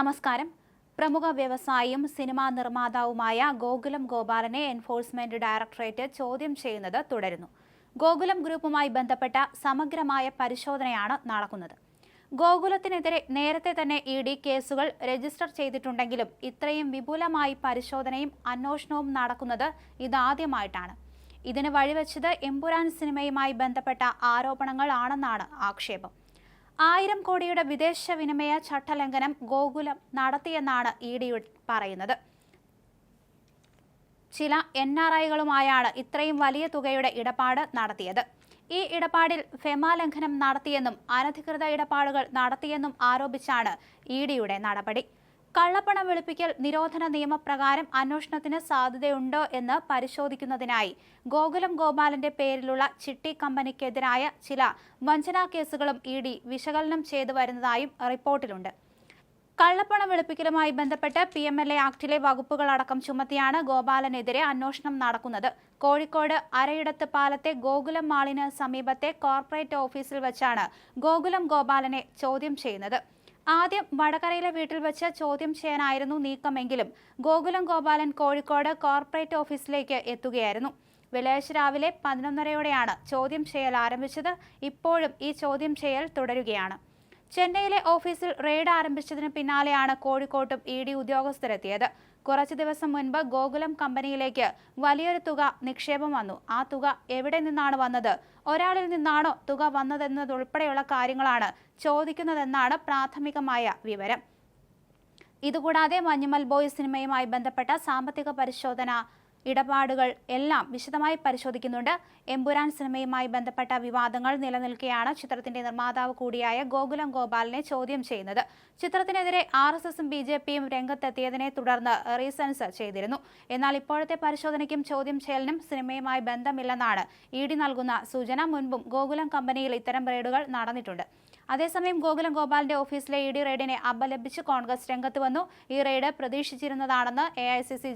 നമസ്കാരം. പ്രമുഖ വ്യവസായിയും സിനിമാ നിർമ്മാതാവുമായ ഗോകുലം ഗോപാലനെ എൻഫോഴ്സ്മെന്റ് ഡയറക്ടറേറ്റ് ചോദ്യം ചെയ്യുന്നത് തുടരുന്നു. ഗോകുലം ഗ്രൂപ്പുമായി ബന്ധപ്പെട്ട സമഗ്രമായ പരിശോധനയാണ് നടക്കുന്നത്. ഗോകുലത്തിനെതിരെ നേരത്തെ തന്നെ ഇ ഡി കേസുകൾ രജിസ്റ്റർ ചെയ്തിട്ടുണ്ടെങ്കിലും ഇത്രയും വിപുലമായി പരിശോധനയും അന്വേഷണവും നടക്കുന്നത് ഇതാദ്യമായിട്ടാണ്. ഇതിന് വഴിവെച്ചത് എമ്പുരാൻ സിനിമയുമായി ബന്ധപ്പെട്ട ആരോപണങ്ങൾ ആണെന്നാണ് ആക്ഷേപം. ആയിരം കോടിയുടെ വിദേശ വിനിമയ ചട്ടലംഘനം ഗോകുലം നടത്തിയെന്നാണ് ഇ ഡി പറയുന്നത്. ചില എൻ ആർ ഐകളുമായാണ് ഇത്രയും വലിയ തുകയുടെ ഇടപാട് നടത്തിയത്. ഈ ഇടപാടിൽ ഫെമ ലംഘനം നടത്തിയെന്നും അനധികൃത ഇടപാടുകൾ നടത്തിയെന്നും ആരോപിച്ചാണ് ഇ ഡിയുടെ നടപടി. കള്ളപ്പണം വെളുപ്പിക്കൽ നിരോധന നിയമപ്രകാരം അന്വേഷണത്തിന് സാധ്യതയുണ്ടോ എന്ന് പരിശോധിക്കുന്നതിനായി ഗോകുലം ഗോപാലന്റെ പേരിലുള്ള ചിട്ടി കമ്പനിക്കെതിരായ ചില വഞ്ചനാ കേസുകളും ഇ ഡി വിശകലനം ചെയ്തു വരുന്നതായും റിപ്പോർട്ടിലുണ്ട്. കള്ളപ്പണം വെളുപ്പിക്കലുമായി ബന്ധപ്പെട്ട് പി എം എൽ എ ആക്ടിലെ വകുപ്പുകളടക്കം ചുമത്തിയാണ് ഗോപാലനെതിരെ അന്വേഷണം നടക്കുന്നത്. കോഴിക്കോട് അരയിടത്ത് പാലത്തെ ഗോകുലം മാളിന് സമീപത്തെ കോർപ്പറേറ്റ് ഓഫീസിൽ വെച്ചാണ് ഗോകുലം ഗോപാലനെ ചോദ്യം ചെയ്യുന്നത്. ആദ്യം വടകരയിലെ വീട്ടിൽ വെച്ച് ചോദ്യം ചെയ്യാനായിരുന്നു നീക്കമെങ്കിലും ഗോകുലം ഗോപാലൻ കോഴിക്കോട് കോർപ്പറേറ്റ് ഓഫീസിലേക്ക് എത്തുകയായിരുന്നു. വെള്ളിയാഴ്ച രാവിലെ പതിനൊന്നരയോടെയാണ് ചോദ്യം ചെയ്യൽ ആരംഭിച്ചത്. ഇപ്പോഴും ഈ ചോദ്യം ചെയ്യൽ തുടരുകയാണ്. ചെന്നൈയിലെ ഓഫീസിൽ റെയ്ഡ് ആരംഭിച്ചതിന് പിന്നാലെയാണ് കോഴിക്കോട്ടും ഇ ഡി ഉദ്യോഗസ്ഥരെത്തിയത്. കുറച്ചു ദിവസം മുൻപ് ഗോകുലം കമ്പനിയിലേക്ക് വലിയൊരു തുക നിക്ഷേപം വന്നു. ആ തുക എവിടെ നിന്നാണ് വന്നത്? ഒരാളിൽ നിന്നാണോ തുക വന്നതെന്നതുൾപ്പെടെയുള്ള കാര്യങ്ങളാണ് ചോദിക്കുന്നതെന്നാണ് പ്രാഥമികമായ വിവരം. ഇതുകൂടാതെ മഞ്ഞുമൽ ബോയ് സിനിമയുമായി ബന്ധപ്പെട്ട സാമ്പത്തിക പരിശോധന ഇടപാടുകൾ എല്ലാം വിശദമായി പരിശോധിക്കുന്നുണ്ട്. എമ്പുരാൻ സിനിമയുമായി ബന്ധപ്പെട്ട വിവാദങ്ങൾ നിലനിൽക്കെയാണ് ചിത്രത്തിന്റെ നിർമ്മാതാവ് കൂടിയായ ഗോകുലം ഗോപാലിനെ ചോദ്യം ചെയ്യുന്നത്. ചിത്രത്തിനെതിരെ ആർ എസ് എസും ബി ജെ പിയും രംഗത്തെത്തിയതിനെ തുടർന്ന് റീസെൻസ് ചെയ്തിരുന്നു. എന്നാൽ ഇപ്പോഴത്തെ പരിശോധനയ്ക്കും ചോദ്യം ചെയ്യലിനും സിനിമയുമായി ബന്ധമില്ലെന്നാണ് ഇ ഡി നൽകുന്ന സൂചന. മുൻപും ഗോകുലം കമ്പനിയിൽ ഇത്തരം റെയ്ഡുകൾ നടന്നിട്ടുണ്ട്. അതേസമയം ഗോകുലം ഗോപാലിന്റെ ഓഫീസിലെ ഇ ഡി റെയ്ഡിനെ അപലപിച്ച് കോൺഗ്രസ് രംഗത്ത് വന്നു. ഈ raid പ്രതീക്ഷിച്ചിരുന്നതാണെന്ന് A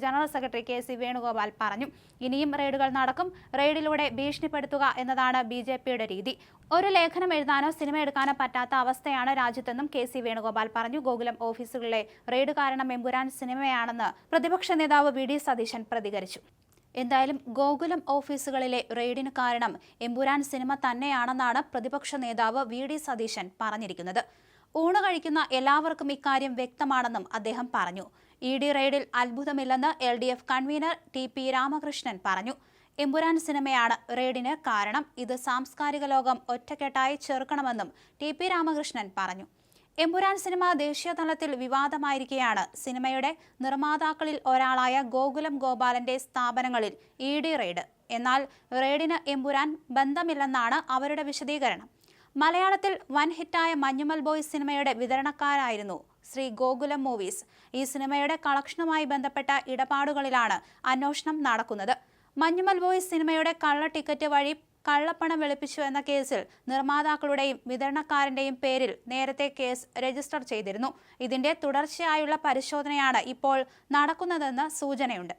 general secretary K C Venugopal പറഞ്ഞു. ഇനിയും റെയ്ഡുകൾ നടക്കും. റെയ്ഡിലൂടെ ഭീഷണിപ്പെടുത്തുക എന്നതാണ് ബി ജെ പിയുടെ രീതി. ഒരു ലേഖനം എഴുതാനോ സിനിമ എടുക്കാനോ പറ്റാത്ത അവസ്ഥയാണ് രാജ്യത്തെന്നും കെ സി വേണുഗോപാൽ പറഞ്ഞു. ഗോകുലം ഓഫീസുകളിലെ റെയ്ഡ് കാരണം എമ്പുരാൻ സിനിമയാണെന്ന് പ്രതിപക്ഷ നേതാവ് വി ഡി സതീശൻ പ്രതികരിച്ചു. എന്തായാലും ഗോകുലം ഓഫീസുകളിലെ റെയ്ഡിന് കാരണം എമ്പുരാൻ സിനിമ തന്നെയാണെന്നാണ് പ്രതിപക്ഷ നേതാവ് വി ഡി സതീശൻ പറഞ്ഞിരിക്കുന്നത്. ഊണ് കഴിക്കുന്ന എല്ലാവർക്കും ഇക്കാര്യം വ്യക്തമാണെന്നും അദ്ദേഹം പറഞ്ഞു. ഇ ഡി റെയ്ഡിൽ അത്ഭുതമില്ലെന്ന് L D F convener T P Ramakrishnan പറഞ്ഞു. എമ്പുരാൻ സിനിമയാണ് റെയ്ഡിന് കാരണം. ഇത് സാംസ്കാരിക ലോകം ഒറ്റക്കെട്ടായി ചെറുക്കണമെന്നും ടി പി രാമകൃഷ്ണൻ പറഞ്ഞു. എമ്പുരാൻ സിനിമ ദേശീയ തലത്തിൽ വിവാദമായിരിക്കെയാണ്. സിനിമയുടെ നിർമ്മാതാക്കളിൽ ഒരാളായ ഗോകുലം ഗോപാലന്റെ സ്ഥാപനങ്ങളിൽ ഇ ഡി റെയ്ഡ്. എന്നാൽ റെയ്ഡിന് എമ്പുരാൻ ബന്ധമില്ലെന്നാണ് അവരുടെ വിശദീകരണം. മലയാളത്തിൽ വൻ ഹിറ്റായ മഞ്ഞുമൽ ബോയ്സ് സിനിമയുടെ വിതരണക്കാരായിരുന്നു ശ്രീ ഗോകുലം മൂവീസ്. ഈ സിനിമയുടെ കളക്ഷനുമായി ബന്ധപ്പെട്ട ഇടപാടുകളിലാണ് അന്വേഷണം നടക്കുന്നത്. മഞ്ഞുമൽ ബോയ്സ് സിനിമയുടെ കള്ള ടിക്കറ്റ് വഴി കള്ളപ്പണം വെളുപ്പിച്ചു എന്ന കേസിൽ നിർമ്മാതാക്കളുടെയും വിതരണക്കാരന്റെയും പേരിൽ നേരത്തെ കേസ് രജിസ്റ്റർ ചെയ്തിരുന്നു. ഇതിന്റെ തുടർച്ചയായുള്ള പരിശോധനയാണ് ഇപ്പോൾ നടക്കുന്നതെന്ന് സൂചനയുണ്ട്.